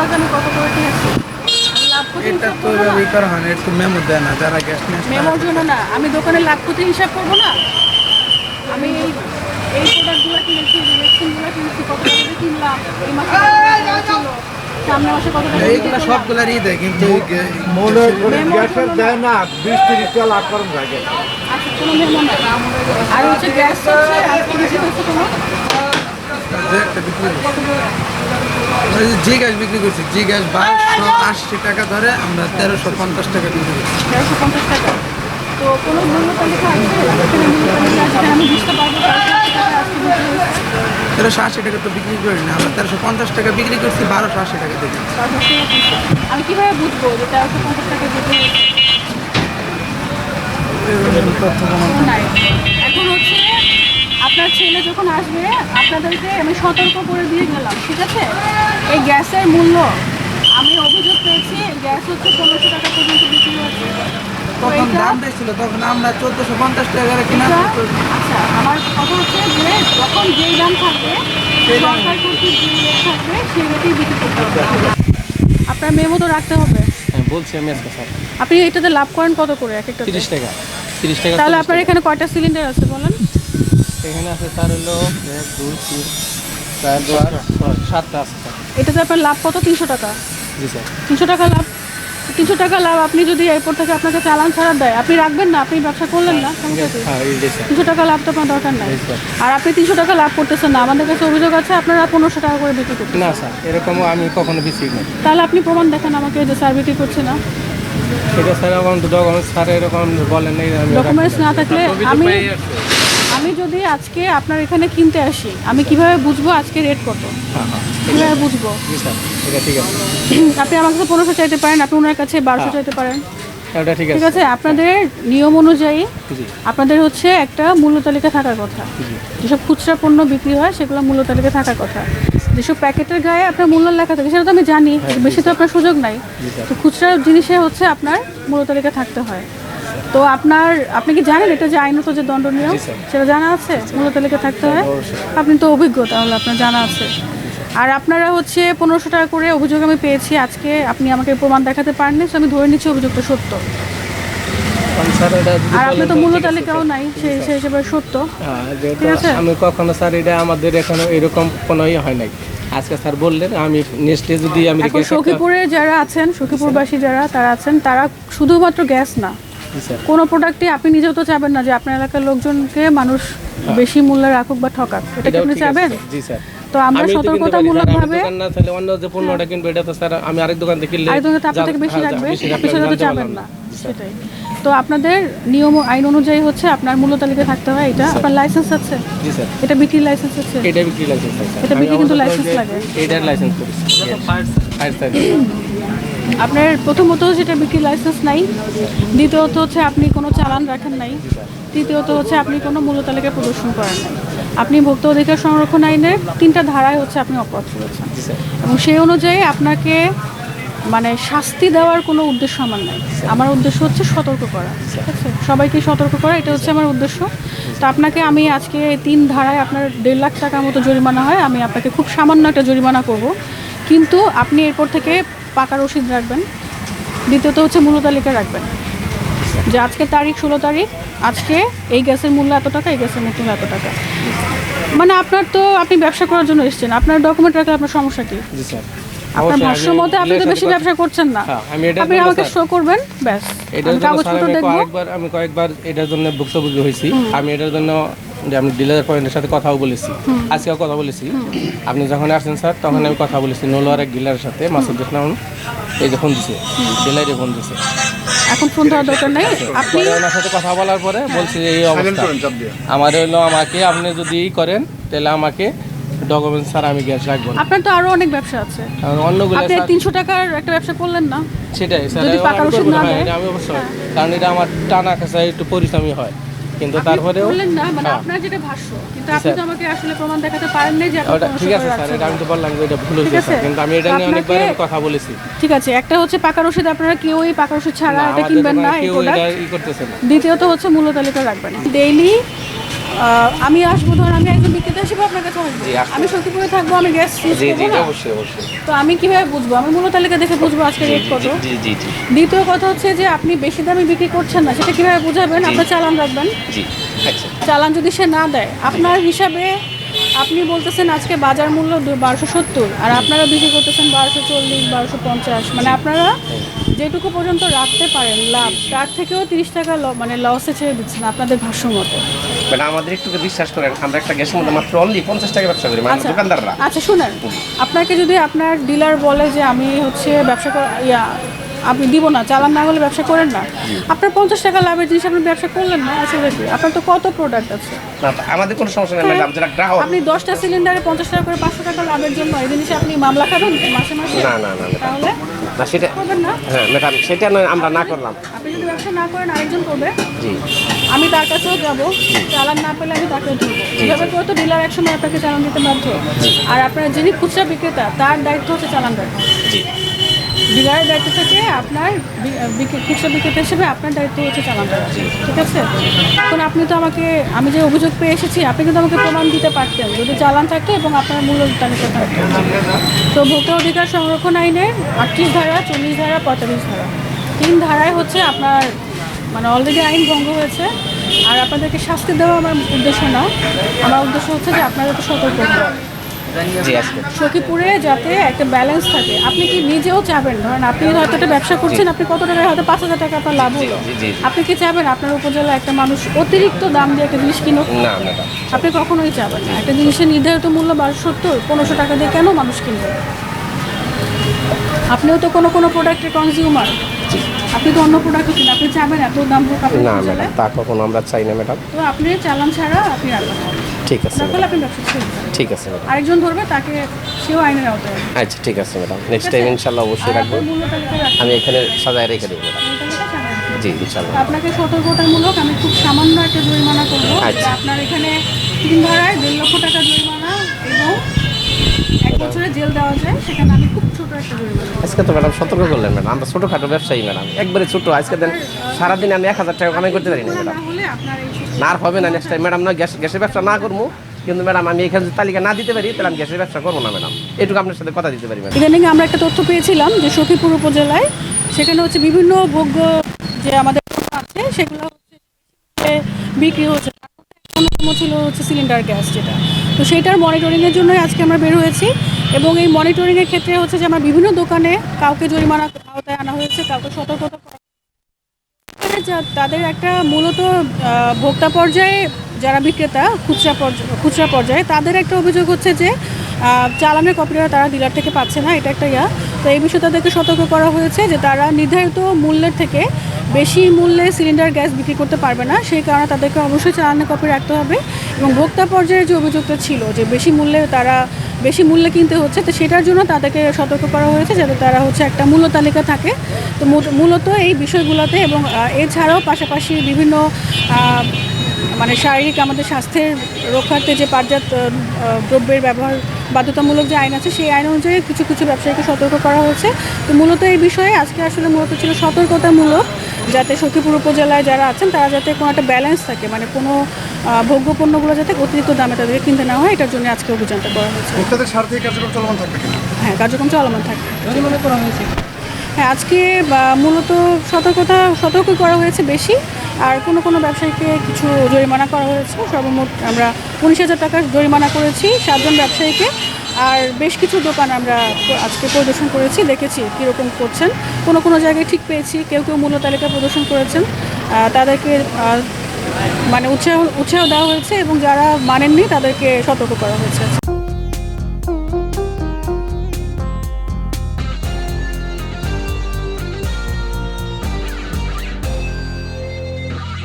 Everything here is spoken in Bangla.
প্রোডাক্ট আমি কত করে ঠিক আছে? আমি লাভ ক্ষতি এটা তো এভাবে করা হয় না একটু মেমো দেয় না যারা গ্যাস নিয়ে মেমোর জন্য না। আমি দোকানে লাভ ক্ষতি হিসাব করব না। আমি এই এই প্রোডাক্টগুলো কিনেছি ভ্যাকসিনগুলো কিনেছি কত টাকা কিনলাম এই মাসে কত টাকা ছিল সামনে মাসে কত টাকা এইগুলো কিনলাম। সবগুলারই দেয় কিন্তু মনে গ্যাসের দেয় না বিশ তিরিশটা লাখ করেন থাকে আচ্ছা কোনো মেমো না। আর হচ্ছে গ্যাস হচ্ছে আর কোনো হচ্ছে কোনো জি গ্যাস বিক্রি করছি জি গ্যাস বারোশো আশি টাকা ধরে আমরা তেরোশো পঞ্চাশ টাকা বিক্রি করছি। পঞ্চাশ টাকা। তো কোনো আমি বুঝতে পারব তেরোশো আশি টাকা তো বিক্রি করি না আমরা তেরোশো পঞ্চাশ টাকা বিক্রি করছি বারোশো আশি টাকা থেকে। আমি কীভাবে বুঝব যে তেরোশো পঞ্চাশ টাকা বিক্রি হয়েছে তথ্য প্রমাণ নাই এখন হচ্ছে আপনার ছেলে যখন আসবে আপনাদেরকে আমি সতর্ক করে দিয়ে গেলাম ঠিক আছে? এই গ্যাসের মূল্য আমি অভিযোগ পেয়েছি গ্যাস হচ্ছে পনেরোশো টাকা পর্যন্ত বিক্রি হচ্ছে। তো তখন দাম বেশি ছিল তখন আমরা চোদ্দোশো পঞ্চাশ টাকা করে কিনা আচ্ছা আমার কথা হচ্ছে যে যখন যেই দাম থাকবে সরকার কর্তৃক যে রেট থাকবে সেই রেটেই বিক্রি করতে হবে। আপনার মেমো তো রাখতে হবে। হ্যাঁ বলছি আমি আজকে স্যার। আপনি এটাতে লাভ করেন কত করে এক একটা তিরিশ টাকা তিরিশ টাকা তাহলে আপনার এখানে কয়টা সিলিন্ডার আছে বলেন? এখানে আছে স্যার হলো এক দুই তিন চার চার সাতটা আছে। স্যার এটাতে আপনার লাভ কত? তিনশো টাকা। জি স্যার। তিনশো টাকা লাভ তিনশো টাকা লাভ আপনি যদি এরপর থেকে আপনাকে চালান ছাড়া দেয় আপনি রাখবেন না? আপনি ব্যবসা করলেন না? হ্যাঁ এই যে স্যার। তিনশো টাকা লাভ তো আপনার দরকার নাই। স্যার। আর আপনি তিনশো টাকা লাভ করতেছেন না। আমাদের কাছে অভিযোগ আছে আপনারা পনেরোশো টাকা করে বিক্রি করতেন না স্যার এরকমও আমি কখনো বেশি না তাহলে আপনি প্রমাণ দেখেন আমাকে যে স্যার বিক্রি করছে না। সেটা স্যার এখন ডকুমেন্টস স্যার এরকম বলেন নাই ডকুমেন্টস না থাকলে আমি আমি যদি আজকে আপনার এখানে কিনতে আসি আমি কীভাবে বুঝব আজকে রেট কত? হ্যাঁ হ্যাঁ কীভাবে বুঝব? আপনি আমার কাছে পনেরোশো চাইতে পারেন আপনি ওনার কাছে বারোশো হ্যাঁ। চাইতে পারেন। ঠিক ঠিক আছে। আছে? আপনাদের নিয়ম অনুযায়ী আপনাদের হচ্ছে একটা মূল্য তালিকা থাকার কথা। যেসব খুচরা পণ্য বিক্রি হয় সেগুলো মূল্য তালিকা থাকার কথা। যেসব প্যাকেটের গায়ে আপনার মূল্য লেখা থাকে সেটা তো আমি জানি বেশি তো আপনার সুযোগ নাই। তো খুচরা জিনিসে হচ্ছে আপনার মূল্য তালিকা থাকতে হয়। তো আপনার আপনি কি জানেন এটা যে আইনত যে দণ্ডনীয়? সেটা জানা আছে? মূল্য তালিকা থাকতে হয়? আপনি তো অভিজ্ঞ তাহলে আপনার জানা আছে। আর আপনারা হচ্ছে পনেরোশো টাকা করে অভিযোগ আমি পেয়েছি আজকে। আপনি আমাকে প্রমাণ দেখাতে পারেননি so আমি ধরে নিচ্ছি অভিযোগটা সত্য। আর আপনি তো তো মূল্য তালিকাও নাই সেই সেই হিসেবে সত্য। হ্যাঁ ঠিক আছে? আমি কখনো স্যার এটা আমাদের এখানে এরকম কোনো ইয়ে হয় নাই। আজকে স্যার বললেন আমি নেক্সট যদি আমি এখন সখীপুরে যারা আছেন সখীপুরবাসী যারা তারা আছেন তারা শুধুমাত্র গ্যাস না। কোনো প্রোডাক্টই আপনি নিজেও তো চাবেন না যে আপনার এলাকার লোকজনকে মানুষ বেশি মূল্যে রাখুক বা ঠকাক এটা কি আপনি চাবেন জি স্যার তো আমরা আমি দোকান না তাহলে অন্য যে পণ্যটা কিনবে এটা তো স্যার আমি আরেক দোকান থেকে কিনলে আরেক দোকানে থেকে বেশি হ্যাঁ, রাখবে বেশি আপনি রাখবে, সেটা তো চাবেন না সেটাই তো আপনাদের নিয়ম আইন অনুযায়ী হচ্ছে আপনার মূল্য তালিকা থাকতে হয় এটা আপনার লাইসেন্স আছে জি স্যার এটা বিক্রির লাইসেন্স আছে এটা বিক্রি লাইসেন্স স্যার এটা বিক্রি কিন্তু যে লাগে। এটার লাইসেন্স করেছি ফায়ার আপনার প্রথমত যেটা বিক্রি লাইসেন্স নাই, দ্বিতীয়ত হচ্ছে আপনি কোনো চালান রাখেন নাই, তৃতীয়ত হচ্ছে আপনি কোনো মূল্য তালিকা প্রদর্শন করেন নাই। আপনি ভোক্তা অধিকার সংরক্ষণ আইনের তিনটা ধারায় হচ্ছে আপনি অপরাধ করেছেন। এবং সেই অনুযায়ী আপনাকে মানে শাস্তি দেওয়ার কোনো উদ্দেশ্য আমার নাই। আমার উদ্দেশ্য হচ্ছে সতর্ক করা, ঠিক আছে? সবাইকে সতর্ক করা, এটা হচ্ছে আমার উদ্দেশ্য। তো আপনাকে আমি আজকে তিন ধারায় আপনার দেড় লাখ টাকার মতো জরিমানা হয়, আমি আপনাকে খুব সামান্য একটা জরিমানা করব। কিন্তু আপনি এরপর থেকে পাকা রসিদ রাখবেন। দ্বিতীয়ত হচ্ছে মূল্য তালিকা রাখবেন। যে আজকে তারিখ ষোলো তারিখ আজকে এই গ্যাসের মূল্য এত টাকা এই গ্যাসের মূল্য এত টাকা। মানে আপনার তো আপনি ব্যবসা করার জন্য এসেছেন। আপনার ডকুমেন্ট রাখলে আপনার সমস্যা কি? আপনার ভাষ্য মতে আপনি তো বেশি ব্যবসা করছেন না। হ্যাঁ, আপনি আমাকে শো করবেন ব্যাস। কাগজপত্র দেখব। আমি কয়েকবার এটার জন্য ভুক্তভোগী হয়েছি। আমি এটার জন্য যে আমি ডিলার পয়েন্টের সাথে কথাও বলেছি। আজকেও কথা বলেছি। আপনি যখন আসছেন স্যার তখন আমি কথা বলেছি নোলোয়ার এক ডিলারের সাথে মাসুদ ইসলাম এই যে ফোন দিছে। ডিলারে ফোন দিছে। এখন ফোন দেওয়ার দরকার নেই। আপনি ওনার সাথে কথা বলার পরে বলছি যে এই অবস্থা। আমার হলো আমাকে আপনি যদি ই করেন তাহলে আমাকে ডকুমেন্ট স্যার আমি গ্যাস রাখব আপনার তো আরও অনেক ব্যবসা আছে। আর অন্যগুলো আপনি স্যার তিনশো টাকার একটা ব্যবসা করলেন না? সেটাই স্যার যদি আমি পাকা রসিদ না না, দেয়? আমি অবশ্যই। কারণ এটা আমার টানা কাছে একটু পরিশ্রমী হয়। কিন্তু তারপরেও বললেন না মানে হ্যাঁ। আপনার যেটা ভাষ্য কিন্তু আপনি তো আমাকে আসলে প্রমাণ দেখাতে পারেন যে ওটা ঠিক আছে স্যার এটা আমি তো বললাম যে এটা ভুল হয়েছে স্যার কিন্তু আমি এটা নিয়ে অনেকবার কথা বলেছি। ঠিক আছে একটা হচ্ছে পাকা রসিদ আপনারা পাকা রসিদ ছাড়া এটা কিনবেন না এই প্রোডাক্ট দ্বিতীয়ত হচ্ছে মূল্য তালিকা রাখবেন। ডেইলি আমি আসব ধর আমি একজন বিক্রেতা হিসেবে আপনার কাছে আসব। আমি সত্যিপুরে থাকব আমি গ্যাস জি জি অবশ্যই অবশ্যই। তো আমি কীভাবে বুঝব? আমি মূল্য তালিকা দেখে বুঝব আজকে রেট কত? জি জি জি দ্বিতীয় কথা হচ্ছে যে আপনি বেশি দামে বিক্রি করছেন না সেটা কীভাবে বুঝাবেন? আপনার চালান রাখবেন। জি আচ্ছা। চালান যদি সে না দেয় আপনার হিসাবে আপনি বলতেছেন আজকে বাজার মূল্য বারোশো সত্তর আর আপনারা বিক্রি করতেছেন বারোশো চল্লিশ বারোশো পঞ্চাশ। মানে আপনারা যেটুকু পর্যন্ত রাখতে পারেন লাভ তার থেকেও তিরিশ টাকা ল- মানে লসে ছেড়ে দিচ্ছেন আপনাদের ভাষ্য মতো। মানে আমাদের একটু বিশ্বাস করেন আমরা একটা গ্যাসের মধ্যে মাত্র অনলি পঞ্চাশ টাকা ব্যবসা করি মানে আচ্ছা। দোকানদাররা। আচ্ছা শুনেন আপনাকে যদি আপনার ডিলার বলে যে আমি হচ্ছে ব্যবসা ইয়া আপনি দিব না চালান না হলে ব্যবসা করেন না। আপনার পঞ্চাশ টাকা লাভের জিনিস আপনি ব্যবসা করলেন না আসলে আপনার তো কত প্রোডাক্ট আছে? আমাদের কোনো সমস্যা নেই ম্যাডাম যারা গ্রাহক। আপনি দশটা সিলিন্ডারে পঞ্চাশ টাকা করে পাঁচশো টাকা লাভের জন্য এই জিনিসে আপনি মামলা খাবেন মাসে মাসে? না না না তাহলে না সেটা হ্যাঁ ম্যাডাম সেটা নয় আমরা না করলাম। আপনি যদি ব্যবসা না করেন আরেকজন করবে? জি। আমি তার কাছেও যাব। চালান না পেলে আমি তাকে ধরবো। এভাবে করে তো ডিলার এক সময় আপনাকে চালান দিতে বাধ্য। আর আপনার যিনি খুচরা বিক্রেতা তার দায়িত্ব হচ্ছে চালান রাখা ডিলারের দায়িত্ব থেকে আপনার খুচরা বিক্রেতা হিসেবে আপনার দায়িত্ব হচ্ছে চালান ঠিক আছে? এখন আপনি তো আমাকে আমি যে অভিযোগ পেয়ে এসেছি আপনি কিন্তু আমাকে প্রমাণ দিতে পারতেন। যদি চালান থাকতো এবং আপনার মূল্য তালিকা থাকতো তো ভোক্তা অধিকার সংরক্ষণ আইনে আটত্রিশ ধারা চল্লিশ ধারা পঁয়তাল্লিশ ধারা। তিন ধারায় হচ্ছে আপনার মানে অলরেডি আইন ভঙ্গ হয়েছে। আর আপনাদেরকে শাস্তি দেওয়া আমার উদ্দেশ্য না। আমার উদ্দেশ্য হচ্ছে যে আপনাদেরকে সতর্ক করা জি সখীপুরে যাতে একটা ব্যালেন্স থাকে আপনি কি নিজেও চাবেন? ধরেন আপনি হয়তো একটা ব্যবসা করছেন আপনি কত টাকায় হয়তো পাঁচ হাজার টাকা আপনার লাভ হলো। আপনি কি চাবেন আপনার উপজেলা একটা মানুষ অতিরিক্ত দাম দিয়ে একটা জিনিস কিনুক? আপনি কখনোই চাবেন না। একটা জিনিসের নির্ধারিত মূল্য বারোশো সত্তর পনেরোশো টাকা দিয়ে কেন মানুষ কিনবে? আপনিও তো কোনো কোনো প্রোডাক্টের কনজিউমার আপনি তো অন্য প্রোডাক্টও কিনেন আপনি চাবেন এত দাম হোক আপনার না? ম্যাডাম তা কখনো আমরা চাই না ম্যাডাম তো আপনি চালান ছাড়া আপনি রাখবেন। ঠিক আছে রাখলে আপনি ব্যবসা ঠিক আছে ম্যাডাম আরেকজন ধরবে তাকে সেও আইনের আওতায়। আচ্ছা ঠিক আছে ম্যাডাম নেক্সট টাইম ইনশাল্লাহ অবশ্যই রাখব। আমি এখানে সাজায় রেখে দেবো। জি ইনশাল্লাহ আপনাকে সতর্কতামূলক আমি খুব সামান্য একটা জরিমানা করব আচ্ছা। আপনার এখানে তিন ধারায় দেড় লক্ষ টাকা জরিমানা এবং এক বছরের জেল দেওয়া যায় সেখানে আমি খুব ছোট একটা আজকে তো ম্যাডাম সতর্ক করলেন ম্যাডাম আমরা ছোটোখাটো ব্যবসায়ী ম্যাডাম। একবারে ছোটো আজকে দেন সারাদিন আমি এক হাজার টাকা কামাই করতে পারি না ম্যাডাম। না আর হবে না নেক্সট টাইম ম্যাডাম না গ্যাস গ্যাসের ব্যবসা না করব কিন্তু ম্যাডাম আমি এখানে যদি তালিকা না দিতে পারি তাহলে আমি গ্যাসের ব্যবসা করব না ম্যাডাম। এটুকু আপনার সাথে কথা দিতে পারি ম্যাডাম। ইদানিং আমরা একটা তথ্য পেয়েছিলাম যে সখীপুর উপজেলায় সেখানে হচ্ছে বিভিন্ন ভোগ্য যে আমাদের আছে সেগুলো হচ্ছে বিক্রি হচ্ছে তার মধ্যে একটা অন্যতম ছিল হচ্ছে সিলিন্ডার গ্যাস যেটা। তো সেইটার মনিটরিংয়ের জন্যই আজকে আমরা বের হয়েছি এবং এই মনিটরিংয়ের ক্ষেত্রে হচ্ছে যে আমরা বিভিন্ন দোকানে কাউকে জরিমানা আওতায় আনা হয়েছে, কাউকে সতর্কতা তাদের একটা মূলত ভোক্তা পর্যায়ে যারা বিক্রেতা, খুচরা পর্যায়ে খুচরা পর্যায়ে, তাদের একটা অভিযোগ হচ্ছে যে চালানের কপিটা তারা ডিলার থেকে পাচ্ছে না, এটা একটা ইয়া। তো এই বিষয়ে তাদেরকে সতর্ক করা হয়েছে যে তারা নির্ধারিত মূল্যের থেকে বেশি মূল্যে সিলিন্ডার গ্যাস বিক্রি করতে পারবে না, সেই কারণে তাদেরকে অবশ্যই চালানের কপি রাখতে হবে। এবং ভোক্তা পর্যায়ে যে অভিযোগটা ছিল যে বেশি মূল্যে তারা বেশি মূল্যে কিনতে হচ্ছে, তো সেটার জন্য তাদেরকে সতর্ক করা হয়েছে যাতে তারা হচ্ছে একটা মূল্য তালিকা থাকে। তো মূল- মূলত এই বিষয়গুলোতে এবং এছাড়াও পাশাপাশি বিভিন্ন মানে শারীরিক আমাদের স্বাস্থ্যের রক্ষার্থে যে পাটজাত দ্রব্যের ব্যবহার বাধ্যতামূলক যে আইন আছে সেই আইন অনুযায়ী কিছু কিছু ব্যবসায়ীকে সতর্ক করা হয়েছে। তো মূলত এই বিষয়ে আজকে আসলে মূলত ছিল সতর্কতামূলক যাতে সখীপুর উপজেলায় যারা আছেন তারা যাতে কোনো একটা ব্যালেন্স থাকে মানে কোনো ভোগ্য পণ্যগুলো যাতে অতিরিক্ত দামে তাদেরকে কিনতে না হয় এটার জন্য আজকে অভিযানটা করা হয়েছে। কার্যক্রম চলমান থাকবে কিনা? হ্যাঁ কার্যক্রম চলমান থাকে হ্যাঁ আজকে বা, মূলত সতর্কতা সতর্ক করা হয়েছে বেশি। আর কোনো কোনো ব্যবসায়ীকে কিছু জরিমানা করা হয়েছে। সর্বমোট আমরা উনিশ হাজার টাকা জরিমানা করেছি সাতজন ব্যবসায়ীকে। আর বেশ কিছু দোকান আমরা আজকে প্রদর্শন করেছি, দেখেছি কীরকম করছেন। কোনো কোনো জায়গায় ঠিক পেয়েছি, কেউ কেউ মূল্য তালিকা প্রদর্শন করেছেন। তাদেরকে মানে উৎসাহ উৎসাহ দেওয়া হয়েছে এবং যারা মানেননি তাদেরকে সতর্ক করা হয়েছে।